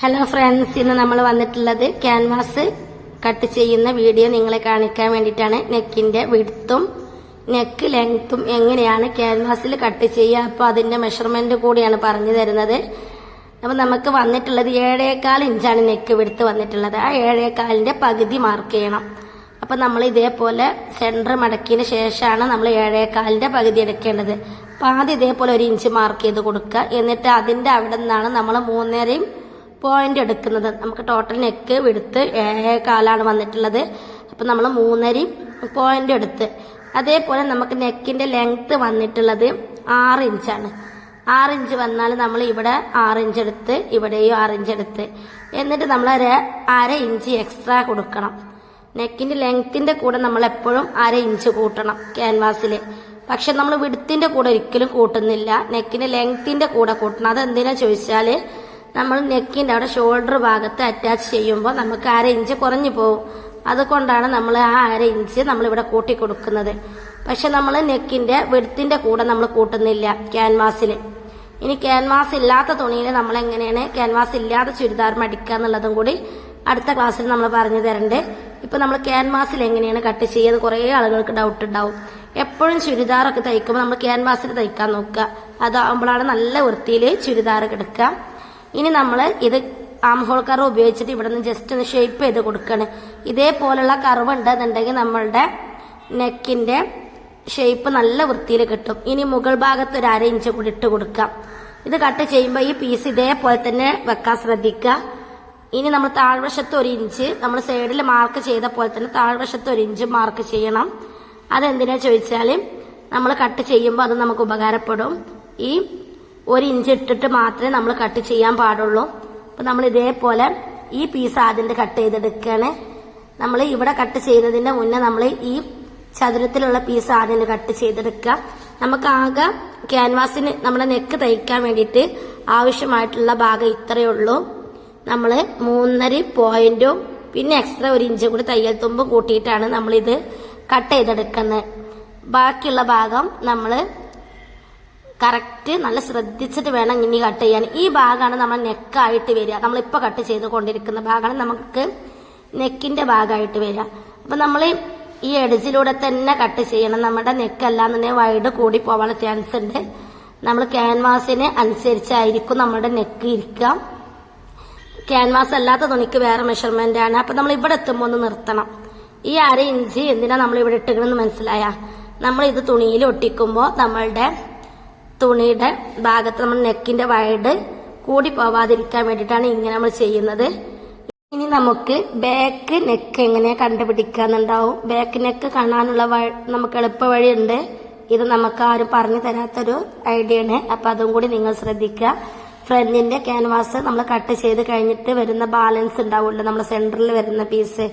Hello friends ഇന്ന് നമ്മൾ വന്നിട്ടുള്ളത് ക്യാൻവാസ് കട്ട് ചെയ്യുന്ന വീഡിയോ നിങ്ങളെ കാണിക്കാൻ വേണ്ടിയിട്ടാണ്. നെക്കിന്റെ വിടുത്തും നെക്ക് ലെങ്ത്തും എങ്ങനെയാണ് ക്യാൻവാസിൽ കട്ട് ചെയ്യുക? അപ്പോൾ അതിന്റെ മെഷർമെന്റ് കൂടിയാണ് പറഞ്ഞു തരുന്നത്. അപ്പോൾ നമുക്ക് വന്നിട്ടുള്ളത് ഏഴേകാൽ ഇഞ്ചാണ് നെക്ക് വിടുത്ത് വന്നിട്ടുള്ളത്. ആ ഏഴേകാലിന്റെ പകുതി മാർക്ക് ചെയ്യണം. അപ്പോൾ നമ്മൾ ഇതേപോലെ സെന്റർ മടക്കിയതിന് ശേഷമാണ് നമ്മൾ ഏഴേകാലിന്റെ പകുതി എടുക്കേണ്ടത്. അപ്പൊ ആദ്യം ഇതേപോലെ ഒരു ഇഞ്ച് മാർക്ക് ചെയ്ത് കൊടുക്കുക. എന്നിട്ട് അതിന്റെ അവിടെ നിന്നാണ് നമ്മൾ മൂന്നരയും പോയിന്റ് എടുക്കുന്നത്. നമുക്ക് ടോട്ടൽ നെക്ക് വിടുത്ത് ഏഴേകാലാണ് വന്നിട്ടുള്ളത്. അപ്പം നമ്മൾ മൂന്നരയും പോയിന്റ് എടുത്ത്. അതേപോലെ നമുക്ക് നെക്കിന്റെ ലെങ്ത്ത് വന്നിട്ടുള്ളത് ആറ് ഇഞ്ചാണ് ആറ് ഇഞ്ച് വന്നാൽ നമ്മൾ ഇവിടെ ആറ് ഇഞ്ച് എടുത്ത് ഇവിടെയും ആറ് ഇഞ്ച് എടുത്ത്. എന്നിട്ട് നമ്മൾ ഒരു അര ഇഞ്ച് എക്സ്ട്രാ കൊടുക്കണം. നെക്കിന്റെ ലെങ്ത്തിന്റെ കൂടെ നമ്മൾ എപ്പോഴും അര ഇഞ്ച് കൂട്ടണം ക്യാൻവാസിൽ പക്ഷെ നമ്മൾ വിടുത്തിന്റെ കൂടെ ഒരിക്കലും കൂട്ടുന്നില്ല. നെക്കിന്റെ ലെങ്ത്തിന്റെ കൂടെ കൂട്ടണം. അതെന്തിനാ ചോദിച്ചാൽ നമ്മൾ നെക്കിന്റെ അവിടെ ഷോൾഡർ ഭാഗത്ത് അറ്റാച്ച് ചെയ്യുമ്പോൾ നമുക്ക് അര ഇഞ്ച് കുറഞ്ഞു പോകും അതുകൊണ്ടാണ് നമ്മൾ ആ അര ഇഞ്ച് നമ്മൾ ഇവിടെ കൂട്ടി കൊടുക്കുന്നത് പക്ഷെ നമ്മൾ നെക്കിന്റെ വെടുത്തിന്റെ കൂടെ നമ്മൾ കൂട്ടുന്നില്ല ക്യാൻവാസിൽ ഇനി ക്യാൻവാസ് ഇല്ലാത്ത തുണിയിൽ നമ്മൾ എങ്ങനെയാണ് ക്യാൻവാസ് ഇല്ലാതെ ചുരിദാർ മടിക്കുക എന്നുള്ളതും കൂടി അടുത്ത ക്ലാസ്സിൽ നമ്മൾ പറഞ്ഞു തരണ്ട്. ഇപ്പൊ നമ്മൾ ക്യാൻവാസിൽ എങ്ങനെയാണ് കട്ട് ചെയ്യുന്നത് കുറേ ആളുകൾക്ക് ഡൗട്ട് ഉണ്ടാവും. എപ്പോഴും ചുരിദാറൊക്കെ തയ്ക്കുമ്പോൾ നമ്മൾ ക്യാൻവാസിൽ തയ്ക്കാൻ നോക്കുക. അതാകുമ്പോഴാണ് നല്ല വൃത്തിയിൽ ചുരിദാർ കിടക്കുക ഇനി നമ്മൾ ഇത് ആം ഹോൾ ഉപയോഗിച്ചിട്ട് ഇവിടെ നിന്ന് ജസ്റ്റ് ഒന്ന് ഷേപ്പ് ചെയ്ത് കൊടുക്കുകയാണ് ഇതേപോലുള്ള കർവ് ഉണ്ടെന്നുണ്ടെങ്കിൽ നമ്മളുടെ നെക്കിന്റെ ഷേപ്പ് നല്ല വൃത്തിയിൽ കിട്ടും. ഇനി മുകൾ ഭാഗത്ത് ഒരു അര ഇഞ്ച് കൂടി ഇട്ട് കൊടുക്കാം. ഇത് കട്ട് ചെയ്യുമ്പോൾ ഈ പീസ് ഇതേപോലെ തന്നെ വെക്കാൻ ശ്രദ്ധിക്കുക. ഇനി നമ്മൾ താഴ്വശത്ത് ഒരു ഇഞ്ച് നമ്മൾ സൈഡിൽ മാർക്ക് ചെയ്ത പോലെ തന്നെ താഴ്വശത്ത് ഒരു ഇഞ്ച് മാർക്ക് ചെയ്യണം. അതെന്തിനാ ചോദിച്ചാൽ നമ്മൾ കട്ട് ചെയ്യുമ്പോൾ അത് നമുക്ക് ഉപകാരപ്പെടും. ഈ ഒരു ഇഞ്ച് ഇട്ടിട്ട് മാത്രമേ നമ്മൾ കട്ട് ചെയ്യാൻ പാടുള്ളൂ. അപ്പൊ നമ്മൾ ഇതേപോലെ ഈ പീസ് ആദ്യം കട്ട് ചെയ്തെടുക്കുകയാണ്. നമ്മൾ ഇവിടെ കട്ട് ചെയ്യുന്നതിന്റെ മുന്നേ നമ്മൾ ഈ ചതുരത്തിലുള്ള പീസ് ആദ്യം കട്ട് ചെയ്തെടുക്കുക. നമുക്ക് ആകെ ക്യാൻവാസിന് നമ്മുടെ നെക്ക് തയ്ക്കാൻ വേണ്ടിയിട്ട് ആവശ്യമായിട്ടുള്ള ഭാഗം ഇത്രയേ ഉള്ളൂ. നമ്മൾ മൂന്നര പോയിന്റും പിന്നെ എക്സ്ട്രാ ഒരു ഇഞ്ച് കൂടി തയ്യൽ തുമ്പ് കൂട്ടിയിട്ടാണ് നമ്മളിത് കട്ട് ചെയ്തെടുക്കുന്നത്. ബാക്കിയുള്ള ഭാഗം നമ്മൾ കറക്റ്റ് നല്ല ശ്രദ്ധിച്ചിട്ട് വേണം ഇനി കട്ട് ചെയ്യാൻ. ഈ ഭാഗമാണ് നമ്മൾ നെക്കായിട്ട് വരിക. നമ്മളിപ്പോൾ കട്ട് ചെയ്ത് കൊണ്ടിരിക്കുന്ന ഭാഗമാണ് നമുക്ക് നെക്കിന്റെ ഭാഗമായിട്ട് വരിക. അപ്പം നമ്മൾ ഈ എഡ്ജിലൂടെ തന്നെ കട്ട് ചെയ്യണം. നമ്മുടെ നെക്കെല്ലാം തന്നെ വൈഡ് കൂടി പോകാനുള്ള ചാൻസ് ഉണ്ട്. നമ്മൾ ക്യാൻവാസിന് അനുസരിച്ചായിരിക്കും നമ്മുടെ നെക്ക് ഇരിക്കുക ക്യാൻവാസ് അല്ലാത്ത തുണിക്ക് വേറെ മെഷർമെന്റ് ആണ്. അപ്പൊ നമ്മൾ ഇവിടെ എത്തുമ്പോൾ ഒന്ന് നിർത്തണം. ഈ അര ഇഞ്ച് എന്തിനാ നമ്മൾ ഇവിടെ ഇട്ടുകണെന്ന് മനസ്സിലായ? നമ്മൾ ഇത് തുണിയിൽ ഒട്ടിക്കുമ്പോൾ നമ്മളുടെ തുണിയുടെ ഭാഗത്ത് നമ്മൾ നെക്കിന്റെ വൈഡ് കൂടി പോവാതിരിക്കാൻ വേണ്ടിയിട്ടാണ് ഇങ്ങനെ നമ്മൾ ചെയ്യുന്നത്. ഇനി നമുക്ക് ബാക്ക് നെക്ക് എങ്ങനെ കണ്ടുപിടിക്കാന്നുണ്ടാവും. ബാക്ക് നെക്ക് കാണാനുള്ള നമുക്ക് എളുപ്പ വഴിയുണ്ട് ഇത് നമുക്ക് ആരും പറഞ്ഞു തരാത്തൊരു ഐഡിയ ആണ് അപ്പൊ അതും കൂടി നിങ്ങൾ ശ്രദ്ധിക്കുക. ഫ്രണ്ടിന്റെ ക്യാൻവാസ് നമ്മൾ കട്ട് ചെയ്ത് കഴിഞ്ഞിട്ട് വരുന്ന ബാലൻസ് ഉണ്ടാവുമല്ലോ. നമ്മൾ സെന്ററിൽ വരുന്ന പീസ്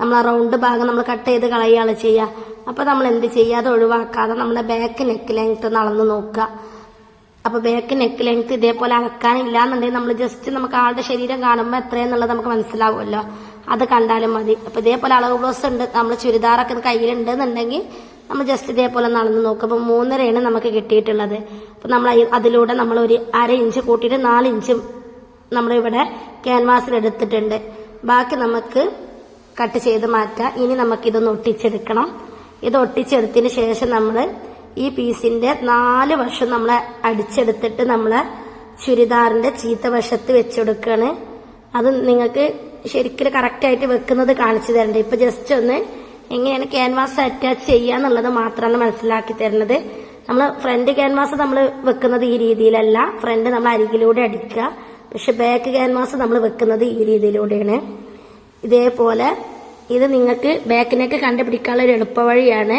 നമ്മൾ റൗണ്ട് ഭാഗം നമ്മൾ കട്ട് ചെയ്ത് കളയുകയാണ് ചെയ്യുക. അപ്പൊ നമ്മൾ എന്ത് ചെയ്യുക അത് ഒഴിവാക്കാതെ നമ്മുടെ ബാക്ക് നെക്ക് ലെങ്ത് നടന്ന് നോക്കുക. അപ്പോൾ ബാക്ക് നെക്ക് ലെങ്ത് ഇതേപോലെ അളക്കാനില്ല എന്നുണ്ടെങ്കിൽ നമ്മൾ ജസ്റ്റ് നമുക്ക് ആളുടെ ശരീരം കാണുമ്പോൾ എത്രയെന്നുള്ളത് നമുക്ക് മനസ്സിലാവുമല്ലോ. അത് കണ്ടാലും മതി. അപ്പോൾ ഇതേപോലെ അളവ് ബ്ലൗസ് ഉണ്ട്. നമ്മൾ ചുരിദാറൊക്കെ കയ്യിലുണ്ട് എന്നുണ്ടെങ്കിൽ നമ്മൾ ജസ്റ്റ് ഇതേപോലെ നടന്ന് നോക്കും അപ്പൊ മൂന്നരയാണ് നമുക്ക് കിട്ടിയിട്ടുള്ളത്. അപ്പോൾ നമ്മൾ അതിലൂടെ നമ്മൾ ഒരു അര ഇഞ്ച് കൂട്ടിയിട്ട് നാല് ഇഞ്ച് നമ്മളിവിടെ ക്യാൻവാസിൽ എടുത്തിട്ടുണ്ട്. ബാക്കി നമുക്ക് കട്ട് ചെയ്ത് മാറ്റാം. ഇനി നമുക്കിതൊന്ന് ഒട്ടിച്ചെടുക്കണം. ഇത് ഒട്ടിച്ചെടുത്തതിന് ശേഷം നമ്മൾ ഈ പീസിന്റെ നാല് വശം നമ്മൾ അടിച്ചെടുത്തിട്ട് നമ്മൾ ചുരിദാറിന്റെ ചീത്ത വശത്ത് വെച്ചെടുക്കുകയാണ് അത് നിങ്ങൾക്ക് ശരിക്കും കറക്റ്റായിട്ട് വെക്കുന്നത് കാണിച്ചു തരണ്ടേ. ഇപ്പൊ ജസ്റ്റ് ഒന്ന് എങ്ങനെയാണ് ക്യാൻവാസ് അറ്റാച്ച് ചെയ്യുക എന്നുള്ളത് മാത്രമാണ് മനസ്സിലാക്കി തരുന്നത്. നമ്മൾ ഫ്രണ്ട് ക്യാൻവാസ് നമ്മൾ വെക്കുന്നത് ഈ രീതിയിലല്ല. ഫ്രണ്ട് നമ്മൾ അരികിലൂടെ അടിക്കുക. പക്ഷെ ബാക്ക് ക്യാൻവാസ് നമ്മൾ വെക്കുന്നത് ഈ രീതിയിലൂടെയാണ്. ഇതേപോലെ ഇത് നിങ്ങൾക്ക് ബാക്കിനൊക്കെ കണ്ടുപിടിക്കാനുള്ള ഒരു എളുപ്പവഴിയാണ്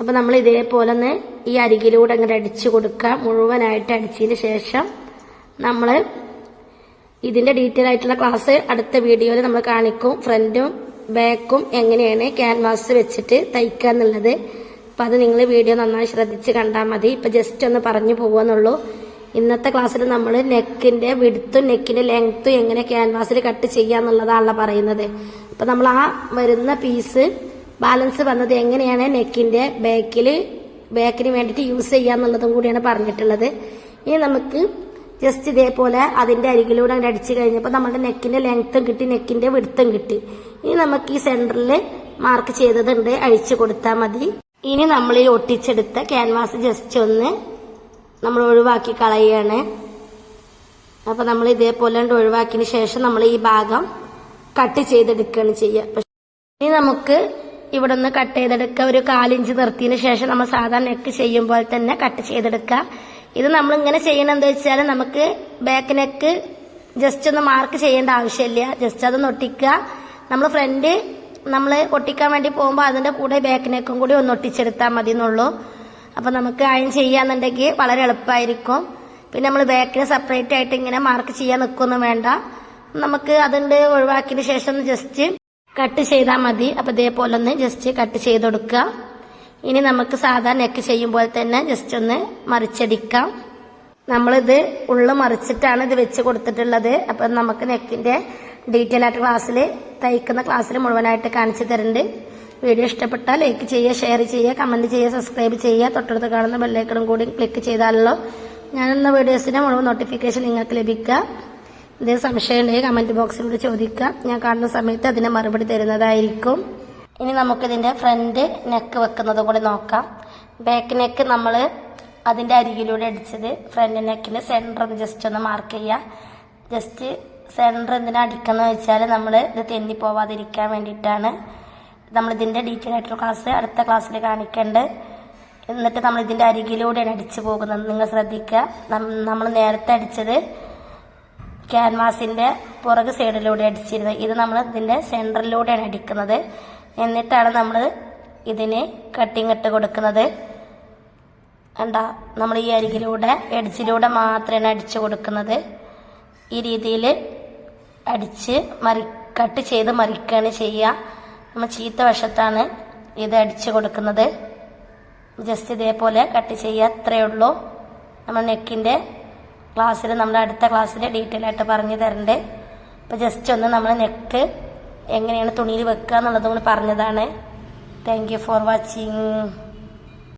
അപ്പം നമ്മൾ ഇതേപോലെ ഒന്ന് ഈ അരികിലൂടെ അങ്ങനെ അടിച്ചു കൊടുക്കുക മുഴുവനായിട്ട് അടിച്ചതിന് ശേഷം നമ്മൾ ഇതിന്റെ ഡീറ്റെയിൽ ആയിട്ടുള്ള ക്ലാസ് അടുത്ത വീഡിയോയിൽ നമ്മൾ കാണിക്കും. ഫ്രണ്ടും ബാക്കും എങ്ങനെയാണ് ക്യാൻവാസ് വെച്ചിട്ട് തയ്ക്കുക എന്നുള്ളത്. അപ്പം അത് നിങ്ങൾ വീഡിയോ നന്നായി ശ്രദ്ധിച്ച് കണ്ടാൽ മതി. ഇപ്പം ജസ്റ്റ് ഒന്ന് പറഞ്ഞു പോവാന്നുള്ളൂ ഇന്നത്തെ ക്ലാസ്സിൽ നമ്മൾ നെക്കിന്റെ വിടുത്തും നെക്കിന്റെ ലെങ്ത്തും എങ്ങനെ ക്യാൻവാസിൽ കട്ട് ചെയ്യുക എന്നുള്ളതാണല്ലോ പറയുന്നത്. അപ്പൊ നമ്മൾ ആ വരുന്ന പീസ് ബാലൻസ് വന്നത് എങ്ങനെയാണ്? നെക്കിന്റെ ബാക്കിൽ ബാക്കിന് വേണ്ടിയിട്ട് യൂസ് ചെയ്യാന്നുള്ളതും കൂടിയാണ് പറഞ്ഞിട്ടുള്ളത്. ഇനി നമുക്ക് ജസ്റ്റ് ഇതേപോലെ അതിന്റെ അരികിലൂടെ അങ്ങനെ അടിച്ചു കഴിഞ്ഞപ്പോൾ നമ്മുടെ നെക്കിന്റെ ലെങ്ത്തും കിട്ടി നെക്കിന്റെ വിടുത്തും കിട്ടി. ഇനി നമുക്ക് ഈ സെന്ററിൽ മാർക്ക് ചെയ്തതുണ്ട് അഴിച്ചു കൊടുത്താൽ മതി. ഇനി നമ്മൾ ഈ ഒട്ടിച്ചെടുത്ത ക്യാൻവാസ് ജസ്റ്റ് ഒന്ന് നമ്മൾ ഒഴിവാക്കി കളയുകയാണ്. അപ്പൊ നമ്മൾ ഇതേപോലെ ഒഴിവാക്കിയതിന് ശേഷം നമ്മൾ ഈ ഭാഗം കട്ട് ചെയ്തെടുക്കുകയാണ് ചെയ്യുക. ഇനി നമുക്ക് ഇവിടെ ഒന്ന് കട്ട് ചെയ്തെടുക്കുക ഒരു കാലിഞ്ച് നിർത്തിയതിനു ശേഷം നമ്മൾ സാധാരണ നെക്ക് ചെയ്യുമ്പോൾ തന്നെ കട്ട് ചെയ്തെടുക്കുക. ഇത് നമ്മൾ ഇങ്ങനെ ചെയ്യണം എന്താ വെച്ചാൽ നമുക്ക് ബാക്ക് നെക്ക് ജസ്റ്റ് ഒന്ന് മാർക്ക് ചെയ്യേണ്ട ആവശ്യമില്ല. ജസ്റ്റ് അതൊന്ന് ഒട്ടിക്കുക. നമ്മൾ ഫ്രണ്ട് നമ്മൾ ഒട്ടിക്കാൻ വേണ്ടി പോകുമ്പോൾ അതിന്റെ കൂടെ ബാക്ക് നെക്കും കൂടി ഒന്ന് ഒട്ടിച്ചെടുത്താൽ മതി എന്നുള്ളൂ. അപ്പം നമുക്ക് അയൺ ചെയ്യാന്നുണ്ടെങ്കിൽ വളരെ എളുപ്പമായിരിക്കും. പിന്നെ നമ്മൾ ബാക്കിന് സെപ്പറേറ്റ് ആയിട്ട് ഇങ്ങനെ മാർക്ക് ചെയ്യാൻ നിൽക്കൊന്നും വേണ്ട. നമുക്ക് അതുണ്ട് ഒഴിവാക്കിയതിന് ശേഷം ജസ്റ്റ് കട്ട് ചെയ്താൽ മതി. അപ്പം ഇതേപോലെ ഒന്ന് ജസ്റ്റ് കട്ട് ചെയ്ത് കൊടുക്കുക. ഇനി നമുക്ക് സാധാ നെക്ക് ചെയ്യുമ്പോൾ തന്നെ ജസ്റ്റ് ഒന്ന് മറിച്ചടിക്കാം. നമ്മളിത് ഉള്ളു മറിച്ചിട്ടാണ് ഇത് വെച്ച് കൊടുത്തിട്ടുള്ളത്. അപ്പം നമുക്ക് നെക്കിന്റെ ഡീറ്റെയിൽ ആയിട്ട് ക്ലാസ്സിൽ തയ്ക്കുന്ന ക്ലാസ്സിൽ മുഴുവനായിട്ട് കാണിച്ചു തരുന്നുണ്ട് വീഡിയോ ഇഷ്ടപ്പെട്ടാൽ ലൈക്ക് ചെയ്യുക ഷെയർ ചെയ്യുക കമന്റ് ചെയ്യുക സബ്സ്ക്രൈബ് ചെയ്യുക. തൊട്ടടുത്ത് കാണുന്ന ബെല്ലൈക്കണും കൂടി ക്ലിക്ക് ചെയ്താലല്ലോ ഞാനെന്ന വീഡിയോസിന്റെ മുഴുവൻ നോട്ടിഫിക്കേഷൻ നിങ്ങൾക്ക് ലഭിക്കുക. ഇതേ സംശയം ഉണ്ടെങ്കിൽ കമന്റ് ബോക്സിലൂടെ ചോദിക്കുക. ഞാൻ കാണുന്ന സമയത്ത് അതിന് മറുപടി തരുന്നതായിരിക്കും. ഇനി നമുക്കിതിന്റെ ഫ്രണ്ട് നെക്ക് വെക്കുന്നത് കൂടി നോക്കാം. ബാക്ക് നെക്ക് നമ്മൾ അതിന്റെ അരികിലൂടെ അടിച്ചത് ഫ്രണ്ട് നെക്കിന് സെന്റർ ജസ്റ്റ് ഒന്ന് മാർക്ക് ചെയ്യുക. ജസ്റ്റ് സെന്റർ എന്തിനാ അടിക്കുന്നത് വെച്ചാൽ നമ്മൾ ഇത് തെന്നി പോവാതിരിക്കാൻ വേണ്ടിയിട്ടാണ്. നമ്മൾ ഇതിന്റെ ഡീറ്റെയിൽ ആയിട്ടുള്ള ക്ലാസ് അടുത്ത ക്ലാസ്സിൽ കാണിക്കേണ്ടത് എന്നിട്ട് നമ്മൾ ഇതിന്റെ അരികിലൂടെയാണ് അടിച്ചു പോകുന്നത്. നിങ്ങൾ ശ്രദ്ധിക്കുക. നമ്മൾ നേരത്തെ അടിച്ചത് ക്യാൻവാസിന്റെ പുറക് സൈഡിലൂടെ അടിച്ചിരുന്നത്. ഇത് നമ്മൾ ഇതിന്റെ സെന്ററിലൂടെയാണ് അടിക്കുന്നത്. എന്നിട്ടാണ് നമ്മൾ ഇതിന് കട്ടിങ് ഇട്ട് കൊടുക്കുന്നത്. കണ്ട? നമ്മൾ ഈ അരികിലൂടെ എഡ്ജിലൂടെ മാത്രമാണ് അടിച്ചു കൊടുക്കുന്നത്. ഈ രീതിയിൽ അടിച്ച് മറി കട്ട് ചെയ്ത് മറിക്കുകയാണ് ചെയ്യുക നമ്മൾ ചീത്ത വശത്താണ് ഇത് അടിച്ചു കൊടുക്കുന്നത്. ജസ്റ്റ് ഇതേപോലെ കട്ട് ചെയ്യുക അത്രയേ ഉള്ളൂ. നമ്മൾ നെക്കിന്റെ ക്ലാസ്സിൽ നമ്മുടെ അടുത്ത ക്ലാസ്സിൽ ഡീറ്റെയിൽ ആയിട്ട് പറഞ്ഞു തരണ്ട്. അപ്പോൾ ജസ്റ്റ് ഒന്ന് നമ്മൾ നെക്ക് എങ്ങനെയാണ് തുണിയിൽ വെക്കുക എന്നുള്ളതും കൂടി പറഞ്ഞതാണ്. Thank you for watching